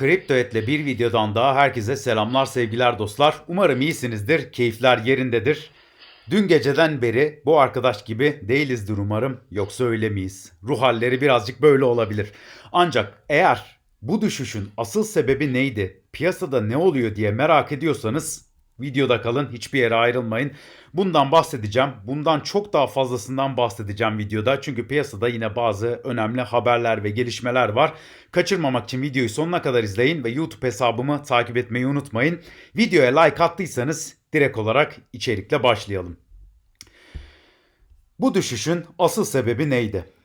Kripto Et'le bir videodan daha herkese selamlar sevgiler dostlar. Umarım iyisinizdir, keyifler yerindedir. Dün geceden beri bu arkadaş gibi değilizdir umarım. Yoksa öyle miyiz? Ruh halleri birazcık böyle olabilir. Ancak eğer bu düşüşün asıl sebebi neydi? Piyasada ne oluyor diye merak ediyorsanız videoda kalın, hiçbir yere ayrılmayın. Bundan bahsedeceğim. Bundan çok daha fazlasından bahsedeceğim videoda. Çünkü piyasada yine bazı önemli haberler ve gelişmeler var. Kaçırmamak için videoyu sonuna kadar izleyin ve YouTube hesabımı takip etmeyi unutmayın. Videoya like attıysanız direkt olarak içerikle başlayalım. Bu düşüşün asıl sebebi neydi?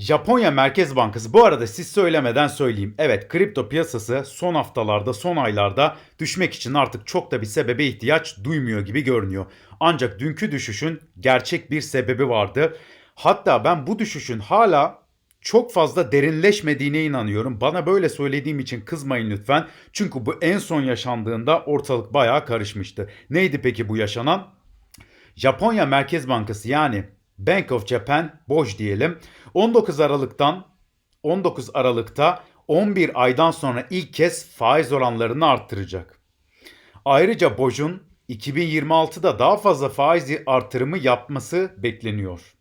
Japonya Merkez Bankası bu arada siz söylemeden söyleyeyim. Evet kripto piyasası son haftalarda son aylarda düşmek için artık çok da bir sebebe ihtiyaç duymuyor gibi görünüyor. Ancak dünkü düşüşün gerçek bir sebebi vardı. Hatta ben bu düşüşün hala çok fazla derinleşmediğine inanıyorum. Bana böyle söylediğim için kızmayın lütfen. Çünkü bu en son yaşandığında ortalık bayağı karışmıştı. Neydi peki bu yaşanan? Japonya Merkez Bankası yani Bank of Japan BOJ diyelim 19 Aralık'tan 19 Aralık'ta 11 aydan sonra ilk kez faiz oranlarını arttıracak. Ayrıca BOJ'un 2026'da daha fazla faiz artırımı yapması bekleniyor.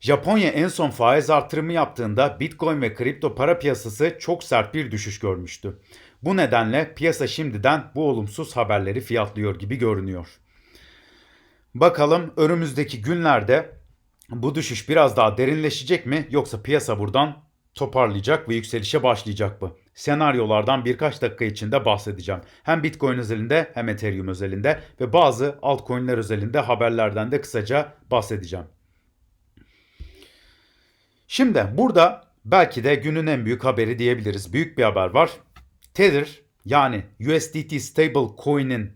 Japonya en son faiz artırımı yaptığında Bitcoin ve kripto para piyasası çok sert bir düşüş görmüştü. Bu nedenle piyasa şimdiden bu olumsuz haberleri fiyatlıyor gibi görünüyor. Bakalım önümüzdeki günlerde bu düşüş biraz daha derinleşecek mi yoksa piyasa buradan toparlayacak ve yükselişe başlayacak mı? Senaryolardan birkaç dakika içinde bahsedeceğim. Hem Bitcoin özelinde hem Ethereum özelinde ve bazı altcoin'ler özelinde haberlerden de kısaca bahsedeceğim. Şimdi burada belki de günün en büyük haberi diyebiliriz. Büyük bir haber var. Tether yani USDT Stable Coin'in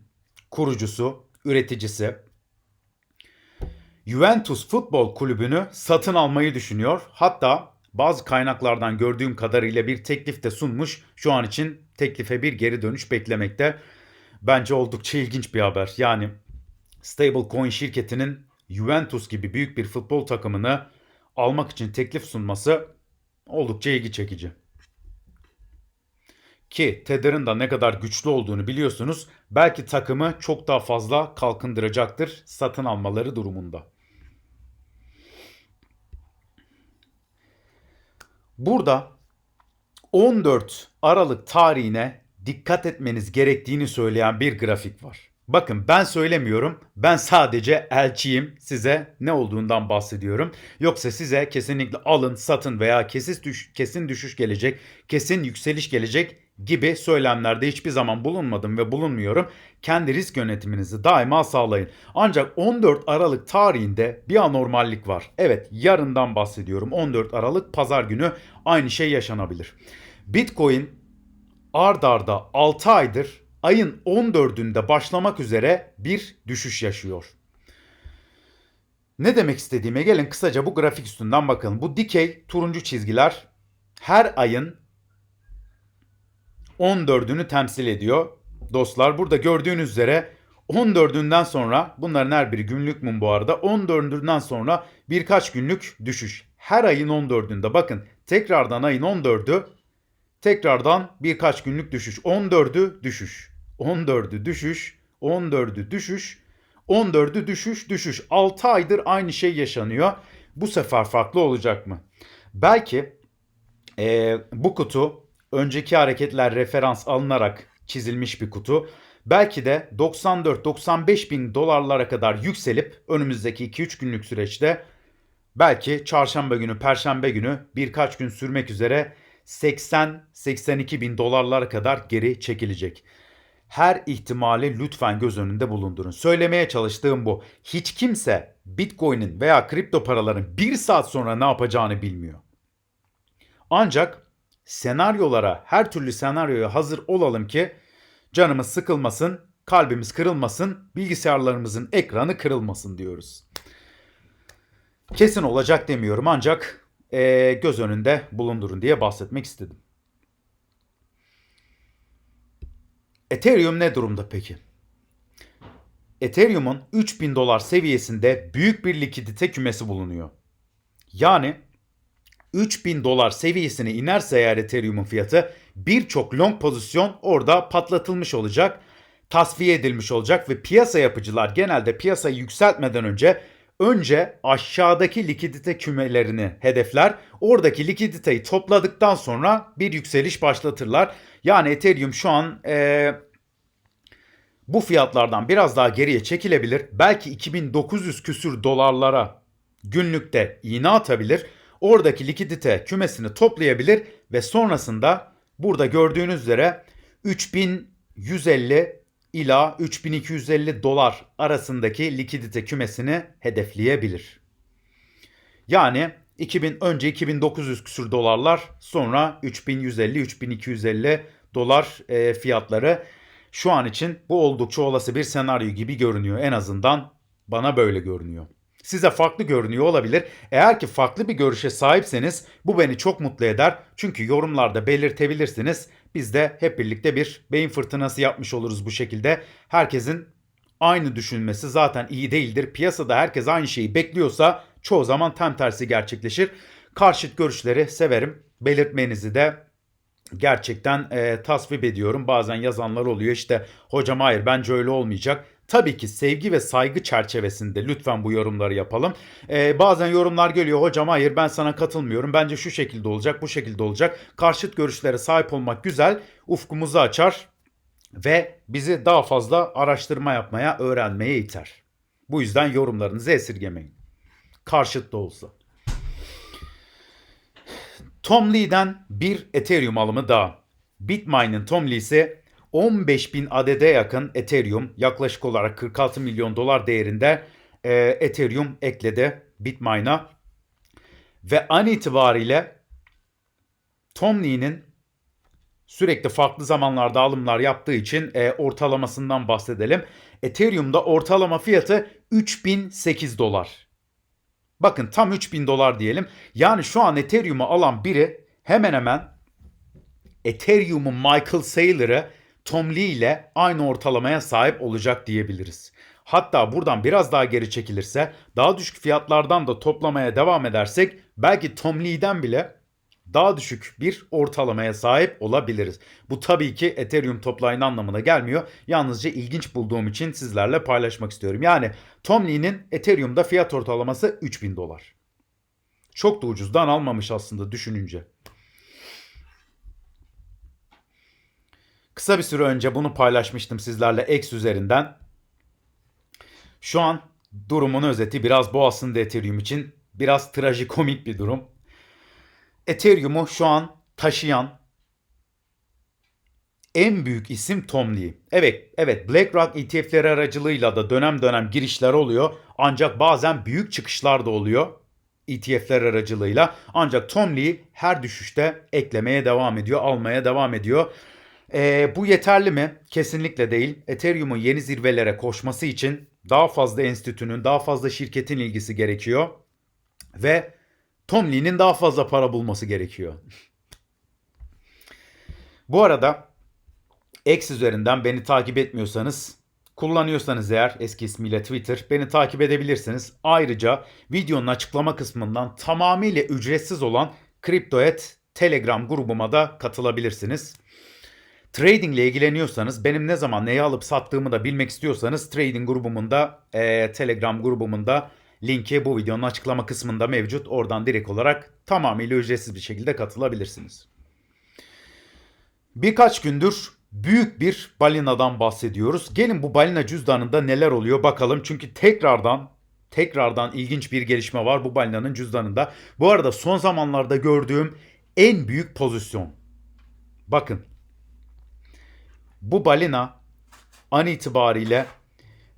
kurucusu, üreticisi Juventus Futbol Kulübü'nü satın almayı düşünüyor. Hatta bazı kaynaklardan gördüğüm kadarıyla bir teklif de sunmuş. Şu an için teklife bir geri dönüş beklemekte. Bence oldukça ilginç bir haber. Yani Stablecoin şirketinin Juventus gibi büyük bir futbol takımını almak için teklif sunması oldukça ilgi çekici. Ki Tether'ın da ne kadar güçlü olduğunu biliyorsunuz. Belki takımı çok daha fazla kalkındıracaktır satın almaları durumunda. Burada 14 Aralık tarihine dikkat etmeniz gerektiğini söyleyen bir grafik var. Bakın ben söylemiyorum. Ben sadece elçiyim. Size ne olduğundan bahsediyorum. Yoksa size kesinlikle alın, satın veya kesin, düş, kesin düşüş gelecek, kesin yükseliş gelecek gibi söylemlerde hiçbir zaman bulunmadım ve bulunmuyorum. Kendi risk yönetiminizi daima sağlayın. Ancak 14 Aralık tarihinde bir anormallik var. Evet yarından bahsediyorum. 14 Aralık pazar günü aynı şey yaşanabilir. Bitcoin ard arda 6 aydır ayın 14'ünde başlamak üzere bir düşüş yaşıyor. Ne demek istediğime gelin kısaca bu grafik üstünden bakalım. Bu dikey turuncu çizgiler her ayın 14'ünü temsil ediyor. Dostlar burada gördüğünüz üzere 14'ünden sonra bunların her biri günlük mum bu arada 14'ünden sonra birkaç günlük düşüş. Her ayın 14'ünde bakın tekrardan ayın 14'ü tekrardan birkaç günlük düşüş. 14'ü düşüş. 14'ü düşüş. 14'ü düşüş. 14'ü düşüş düşüş. 6 aydır aynı şey yaşanıyor. Bu sefer farklı olacak mı? Belki e, bu kutu önceki hareketler referans alınarak çizilmiş bir kutu. Belki de 94-95 bin dolarlara kadar yükselip önümüzdeki 2-3 günlük süreçte belki çarşamba günü, perşembe günü birkaç gün sürmek üzere 80-82 bin dolarlara kadar geri çekilecek. Her ihtimali lütfen göz önünde bulundurun. Söylemeye çalıştığım bu. Hiç kimse Bitcoin'in veya kripto paraların bir saat sonra ne yapacağını bilmiyor. Ancak senaryolara, her türlü senaryoya hazır olalım ki canımız sıkılmasın, kalbimiz kırılmasın, bilgisayarlarımızın ekranı kırılmasın diyoruz. Kesin olacak demiyorum ancak e, göz önünde bulundurun diye bahsetmek istedim. Ethereum ne durumda peki? Ethereum'un 3000 dolar seviyesinde büyük bir likidite kümesi bulunuyor. Yani 3000 dolar seviyesine inerse eğer Ethereum'un fiyatı birçok long pozisyon orada patlatılmış olacak, tasfiye edilmiş olacak ve piyasa yapıcılar genelde piyasayı yükseltmeden önce önce aşağıdaki likidite kümelerini hedefler. Oradaki likiditeyi topladıktan sonra bir yükseliş başlatırlar. Yani Ethereum şu an eee bu fiyatlardan biraz daha geriye çekilebilir. Belki 2900 küsür dolarlara günlükte iğne atabilir. Oradaki likidite kümesini toplayabilir ve sonrasında burada gördüğünüz üzere 3150 ila 3250 dolar arasındaki likidite kümesini hedefleyebilir. Yani 2000 önce 2900 küsür dolarlar sonra 3150 3250 dolar e, fiyatları şu an için bu oldukça olası bir senaryo gibi görünüyor. En azından bana böyle görünüyor. Size farklı görünüyor olabilir. Eğer ki farklı bir görüşe sahipseniz bu beni çok mutlu eder. Çünkü yorumlarda belirtebilirsiniz. Biz de hep birlikte bir beyin fırtınası yapmış oluruz bu şekilde. Herkesin aynı düşünmesi zaten iyi değildir. Piyasada herkes aynı şeyi bekliyorsa çoğu zaman tam tersi gerçekleşir. Karşıt görüşleri severim. Belirtmenizi de gerçekten e, tasvip ediyorum. Bazen yazanlar oluyor işte hocam hayır bence öyle olmayacak. Tabii ki sevgi ve saygı çerçevesinde lütfen bu yorumları yapalım. Ee, bazen yorumlar geliyor hocam hayır ben sana katılmıyorum. Bence şu şekilde olacak bu şekilde olacak. Karşıt görüşlere sahip olmak güzel. Ufkumuzu açar ve bizi daha fazla araştırma yapmaya, öğrenmeye iter. Bu yüzden yorumlarınızı esirgemeyin. Karşıt da olsa. Tom Lee'den bir Ethereum alımı daha. Bitmine'ın Tom Lee'si 15 bin adede yakın Ethereum yaklaşık olarak 46 milyon dolar değerinde e, Ethereum ekledi Bitmine'a. Ve an itibariyle Tom Lee'nin sürekli farklı zamanlarda alımlar yaptığı için e, ortalamasından bahsedelim. Ethereum'da ortalama fiyatı 3008 dolar. Bakın tam 3000 dolar diyelim. Yani şu an Ethereum'u alan biri hemen hemen Ethereum'un Michael Saylor'ı Tom Lee ile aynı ortalamaya sahip olacak diyebiliriz. Hatta buradan biraz daha geri çekilirse daha düşük fiyatlardan da toplamaya devam edersek belki Tom Lee'den bile daha düşük bir ortalamaya sahip olabiliriz. Bu tabii ki Ethereum toplayın anlamına gelmiyor. Yalnızca ilginç bulduğum için sizlerle paylaşmak istiyorum. Yani Tom Lee'nin Ethereum'da fiyat ortalaması 3000 dolar. Çok da ucuzdan almamış aslında düşününce. Kısa bir süre önce bunu paylaşmıştım sizlerle X üzerinden. Şu an durumun özeti biraz bu aslında Ethereum için biraz trajikomik bir durum. Ethereum'u şu an taşıyan en büyük isim Tom Lee. Evet, evet BlackRock ETF'leri aracılığıyla da dönem dönem girişler oluyor. Ancak bazen büyük çıkışlar da oluyor ETF'ler aracılığıyla. Ancak Tom Lee her düşüşte eklemeye devam ediyor, almaya devam ediyor. E, bu yeterli mi? Kesinlikle değil. Ethereum'un yeni zirvelere koşması için daha fazla enstitünün, daha fazla şirketin ilgisi gerekiyor. Ve Tom Lee'nin daha fazla para bulması gerekiyor. bu arada X üzerinden beni takip etmiyorsanız kullanıyorsanız eğer eski ismiyle Twitter beni takip edebilirsiniz. Ayrıca videonun açıklama kısmından tamamıyla ücretsiz olan CryptoEt Telegram grubuma da katılabilirsiniz. Trading ile ilgileniyorsanız benim ne zaman neyi alıp sattığımı da bilmek istiyorsanız trading grubumun da e, Telegram grubumun da linki bu videonun açıklama kısmında mevcut. Oradan direkt olarak tamamıyla ücretsiz bir şekilde katılabilirsiniz. Birkaç gündür büyük bir balinadan bahsediyoruz. Gelin bu balina cüzdanında neler oluyor bakalım. Çünkü tekrardan tekrardan ilginç bir gelişme var bu balinanın cüzdanında. Bu arada son zamanlarda gördüğüm en büyük pozisyon. Bakın bu balina an itibariyle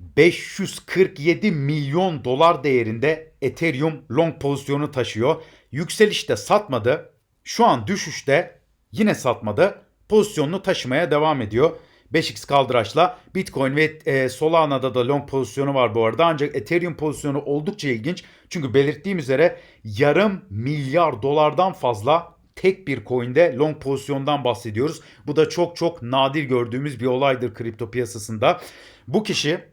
547 milyon dolar değerinde Ethereum long pozisyonu taşıyor. Yükselişte satmadı. Şu an düşüşte yine satmadı. Pozisyonunu taşımaya devam ediyor. 5x kaldıraçla Bitcoin ve e, Solana'da da long pozisyonu var bu arada. Ancak Ethereum pozisyonu oldukça ilginç. Çünkü belirttiğim üzere yarım milyar dolardan fazla tek bir coin'de long pozisyondan bahsediyoruz. Bu da çok çok nadir gördüğümüz bir olaydır kripto piyasasında. Bu kişi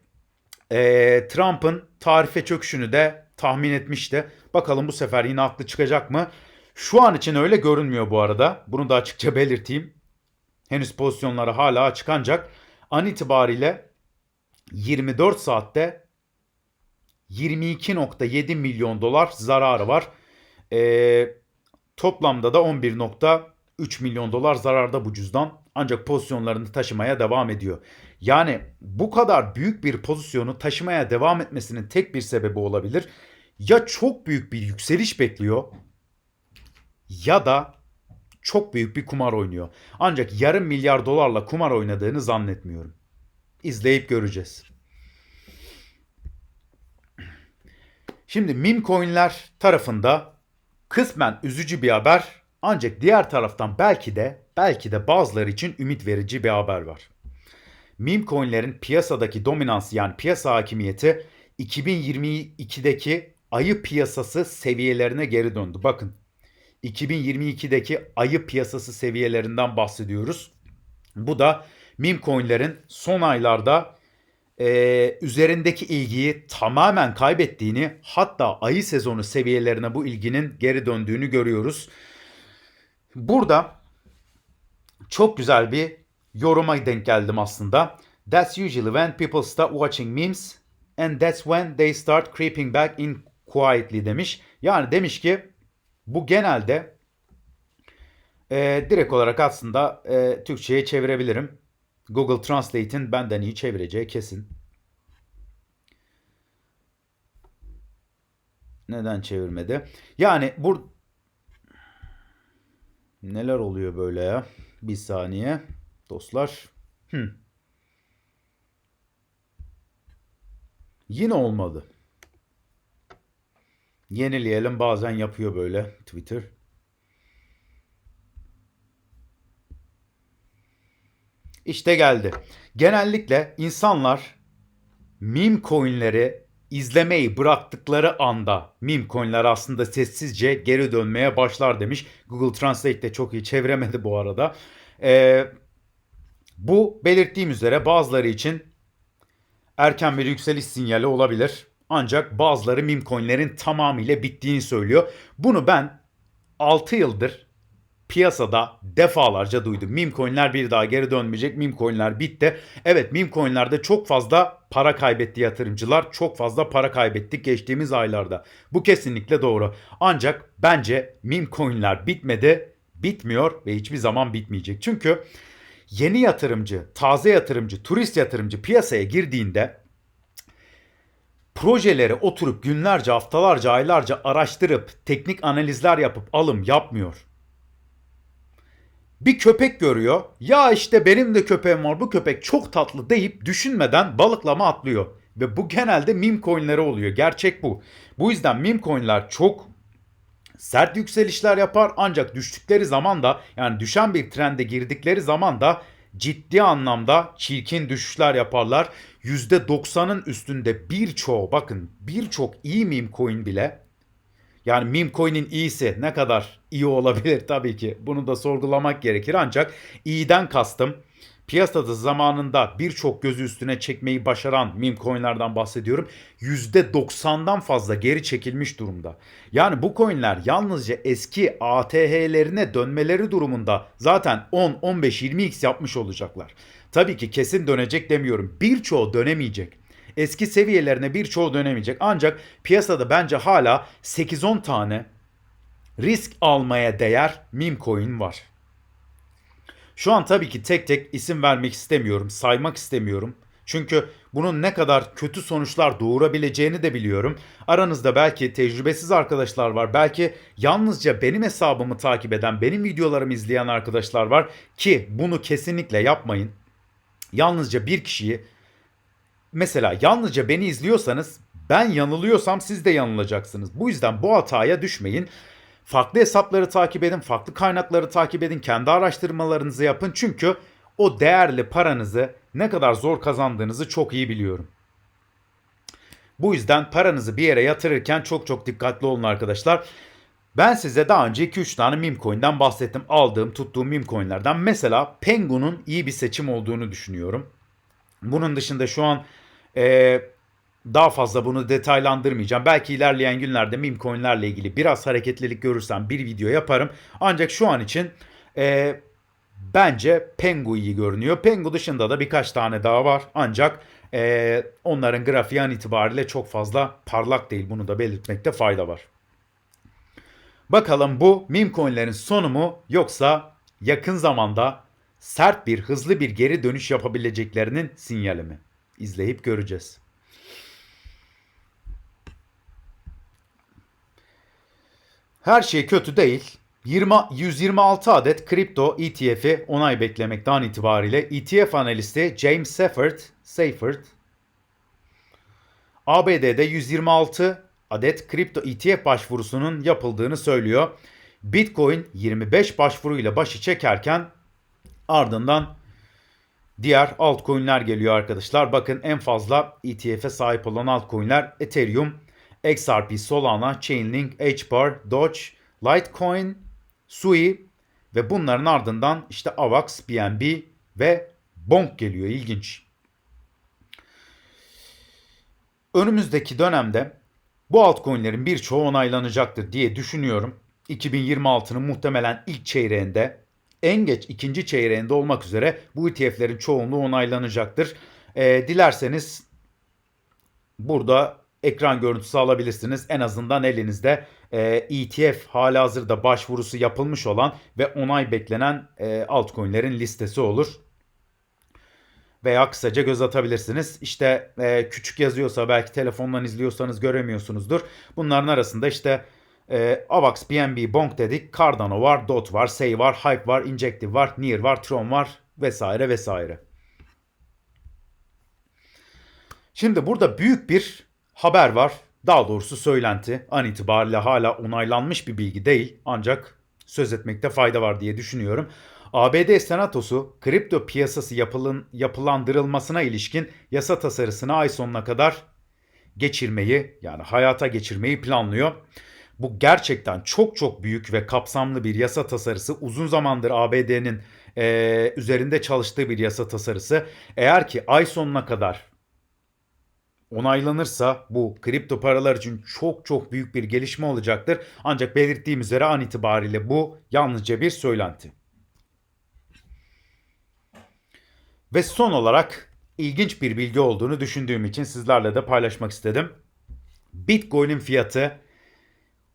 e, Trump'ın tarife çöküşünü de tahmin etmişti. Bakalım bu sefer yine haklı çıkacak mı? Şu an için öyle görünmüyor bu arada. Bunu da açıkça belirteyim. Henüz pozisyonları hala açık ancak an itibariyle 24 saatte 22.7 milyon dolar zararı var. Ee, toplamda da 11.3 milyon dolar zararda bu cüzdan. Ancak pozisyonlarını taşımaya devam ediyor. Yani bu kadar büyük bir pozisyonu taşımaya devam etmesinin tek bir sebebi olabilir. Ya çok büyük bir yükseliş bekliyor ya da çok büyük bir kumar oynuyor. Ancak yarım milyar dolarla kumar oynadığını zannetmiyorum. İzleyip göreceğiz. Şimdi meme coinler tarafında kısmen üzücü bir haber ancak diğer taraftan belki de belki de bazıları için ümit verici bir haber var. Meme coinlerin piyasadaki dominansı yani piyasa hakimiyeti 2022'deki ayı piyasası seviyelerine geri döndü. Bakın 2022'deki ayı piyasası seviyelerinden bahsediyoruz. Bu da meme coinlerin son aylarda e, üzerindeki ilgiyi tamamen kaybettiğini hatta ayı sezonu seviyelerine bu ilginin geri döndüğünü görüyoruz. Burada çok güzel bir yoruma denk geldim aslında. That's usually when people start watching memes and that's when they start creeping back in quietly demiş. Yani demiş ki bu genelde e, direkt olarak aslında e, Türkçe'ye çevirebilirim. Google Translate'in benden iyi çevireceği kesin. Neden çevirmedi? Yani bu neler oluyor böyle ya? Bir saniye dostlar. Hmm. Yine olmadı. Yenileyelim bazen yapıyor böyle Twitter. İşte geldi. Genellikle insanlar meme coinleri izlemeyi bıraktıkları anda meme coinler aslında sessizce geri dönmeye başlar demiş. Google Translate de çok iyi çeviremedi bu arada. Ee, bu belirttiğim üzere bazıları için erken bir yükseliş sinyali olabilir. Ancak bazıları meme coinlerin tamamıyla bittiğini söylüyor. Bunu ben 6 yıldır piyasada defalarca duydum. Meme coinler bir daha geri dönmeyecek. Meme coinler bitti. Evet meme coinlerde çok fazla para kaybetti yatırımcılar. Çok fazla para kaybettik geçtiğimiz aylarda. Bu kesinlikle doğru. Ancak bence meme coinler bitmedi, bitmiyor ve hiçbir zaman bitmeyecek. Çünkü yeni yatırımcı, taze yatırımcı, turist yatırımcı piyasaya girdiğinde projeleri oturup günlerce, haftalarca, aylarca araştırıp teknik analizler yapıp alım yapmıyor bir köpek görüyor. Ya işte benim de köpeğim var bu köpek çok tatlı deyip düşünmeden balıklama atlıyor. Ve bu genelde meme coinleri oluyor. Gerçek bu. Bu yüzden meme coinler çok sert yükselişler yapar ancak düştükleri zaman da yani düşen bir trende girdikleri zaman da ciddi anlamda çirkin düşüşler yaparlar. %90'ın üstünde birçoğu bakın birçok iyi meme coin bile yani meme coin'in iyisi ne kadar iyi olabilir tabii ki. Bunu da sorgulamak gerekir ancak iyiden kastım piyasada zamanında birçok gözü üstüne çekmeyi başaran meme coinlerden bahsediyorum. %90'dan fazla geri çekilmiş durumda. Yani bu coinler yalnızca eski ATH'lerine dönmeleri durumunda zaten 10, 15, 20x yapmış olacaklar. Tabii ki kesin dönecek demiyorum. Birçoğu dönemeyecek eski seviyelerine birçoğu dönemeyecek. Ancak piyasada bence hala 8-10 tane risk almaya değer meme coin var. Şu an tabii ki tek tek isim vermek istemiyorum, saymak istemiyorum. Çünkü bunun ne kadar kötü sonuçlar doğurabileceğini de biliyorum. Aranızda belki tecrübesiz arkadaşlar var. Belki yalnızca benim hesabımı takip eden, benim videolarımı izleyen arkadaşlar var ki bunu kesinlikle yapmayın. Yalnızca bir kişiyi Mesela yalnızca beni izliyorsanız ben yanılıyorsam siz de yanılacaksınız. Bu yüzden bu hataya düşmeyin. Farklı hesapları takip edin, farklı kaynakları takip edin, kendi araştırmalarınızı yapın. Çünkü o değerli paranızı ne kadar zor kazandığınızı çok iyi biliyorum. Bu yüzden paranızı bir yere yatırırken çok çok dikkatli olun arkadaşlar. Ben size daha önce 2-3 tane meme coin'den bahsettim. Aldığım, tuttuğum meme coin'lerden. Mesela Pengu'nun iyi bir seçim olduğunu düşünüyorum. Bunun dışında şu an ee, daha fazla bunu detaylandırmayacağım. Belki ilerleyen günlerde meme coinlerle ilgili biraz hareketlilik görürsem bir video yaparım. Ancak şu an için e, Bence Pengu iyi görünüyor. Pengu dışında da birkaç tane daha var. Ancak eee, onların grafiği an itibariyle çok fazla parlak değil. Bunu da belirtmekte fayda var. Bakalım bu meme coinlerin sonu mu yoksa yakın zamanda sert bir hızlı bir geri dönüş yapabileceklerinin sinyali mi? İzleyip göreceğiz. Her şey kötü değil. 20, 126 adet kripto ETF'i onay beklemekte an itibariyle. ETF analisti James Seyfert, Seyfert ABD'de 126 adet kripto ETF başvurusunun yapıldığını söylüyor. Bitcoin 25 başvuruyla başı çekerken ardından diğer altcoin'ler geliyor arkadaşlar. Bakın en fazla ETF'e sahip olan altcoin'ler Ethereum, XRP, Solana, Chainlink, HBAR, Doge, Litecoin, Sui ve bunların ardından işte AVAX, BNB ve Bonk geliyor. İlginç. Önümüzdeki dönemde bu altcoin'lerin birçoğu onaylanacaktır diye düşünüyorum. 2026'nın muhtemelen ilk çeyreğinde en geç ikinci çeyreğinde olmak üzere bu ETF'lerin çoğunluğu onaylanacaktır. Ee, dilerseniz burada ekran görüntüsü alabilirsiniz. En azından elinizde e, ETF hali hazırda başvurusu yapılmış olan ve onay beklenen e, altcoin'lerin listesi olur veya kısaca göz atabilirsiniz. İşte e, küçük yazıyorsa belki telefondan izliyorsanız göremiyorsunuzdur. Bunların arasında işte e, AVAX, BNB, Bonk dedik. Cardano var, DOT var, Say var, Hype var, Injective var, Near var, Tron var vesaire vesaire. Şimdi burada büyük bir haber var. Daha doğrusu söylenti. An itibariyle hala onaylanmış bir bilgi değil. Ancak söz etmekte fayda var diye düşünüyorum. ABD Senatosu kripto piyasası yapılın, yapılandırılmasına ilişkin yasa tasarısını ay sonuna kadar geçirmeyi yani hayata geçirmeyi planlıyor. Bu gerçekten çok çok büyük ve kapsamlı bir yasa tasarısı. Uzun zamandır ABD'nin e, üzerinde çalıştığı bir yasa tasarısı. Eğer ki ay sonuna kadar onaylanırsa bu kripto paralar için çok çok büyük bir gelişme olacaktır. Ancak belirttiğim üzere an itibariyle bu yalnızca bir söylenti. Ve son olarak ilginç bir bilgi olduğunu düşündüğüm için sizlerle de paylaşmak istedim. Bitcoin'in fiyatı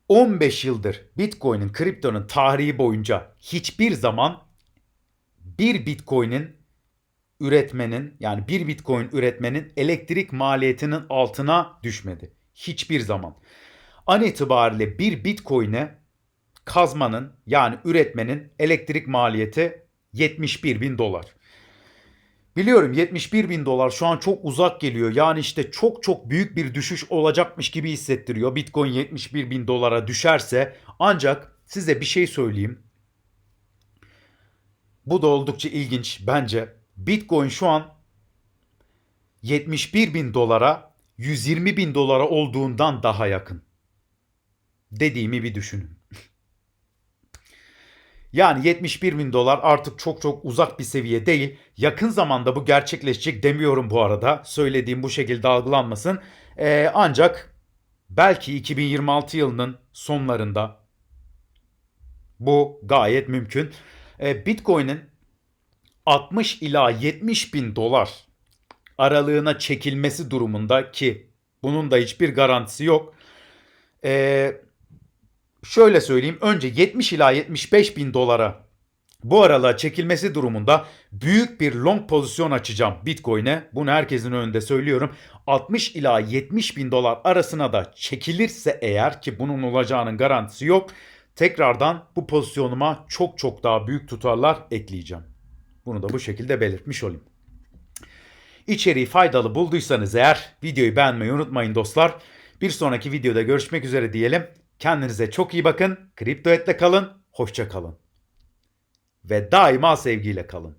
15 yıldır Bitcoin'in kriptonun tarihi boyunca hiçbir zaman bir Bitcoin'in üretmenin yani bir Bitcoin üretmenin elektrik maliyetinin altına düşmedi. Hiçbir zaman. An itibariyle bir Bitcoin'e kazmanın yani üretmenin elektrik maliyeti 71 bin dolar. Biliyorum 71 bin dolar şu an çok uzak geliyor. Yani işte çok çok büyük bir düşüş olacakmış gibi hissettiriyor. Bitcoin 71 bin dolara düşerse ancak size bir şey söyleyeyim. Bu da oldukça ilginç bence. Bitcoin şu an 71 bin dolara 120 bin dolara olduğundan daha yakın. Dediğimi bir düşünün. Yani 71 bin dolar artık çok çok uzak bir seviye değil. Yakın zamanda bu gerçekleşecek demiyorum bu arada. Söylediğim bu şekilde algılanmasın. Ee, ancak belki 2026 yılının sonlarında bu gayet mümkün. Ee, Bitcoin'in 60 ila 70 bin dolar aralığına çekilmesi durumunda ki bunun da hiçbir garantisi yok. Ee, şöyle söyleyeyim önce 70 ila 75 bin dolara bu aralığa çekilmesi durumunda büyük bir long pozisyon açacağım Bitcoin'e. Bunu herkesin önünde söylüyorum. 60 ila 70 bin dolar arasına da çekilirse eğer ki bunun olacağının garantisi yok. Tekrardan bu pozisyonuma çok çok daha büyük tutarlar ekleyeceğim. Bunu da bu şekilde belirtmiş olayım. İçeriği faydalı bulduysanız eğer videoyu beğenmeyi unutmayın dostlar. Bir sonraki videoda görüşmek üzere diyelim. Kendinize çok iyi bakın. Kripto etle kalın. Hoşça kalın. Ve daima sevgiyle kalın.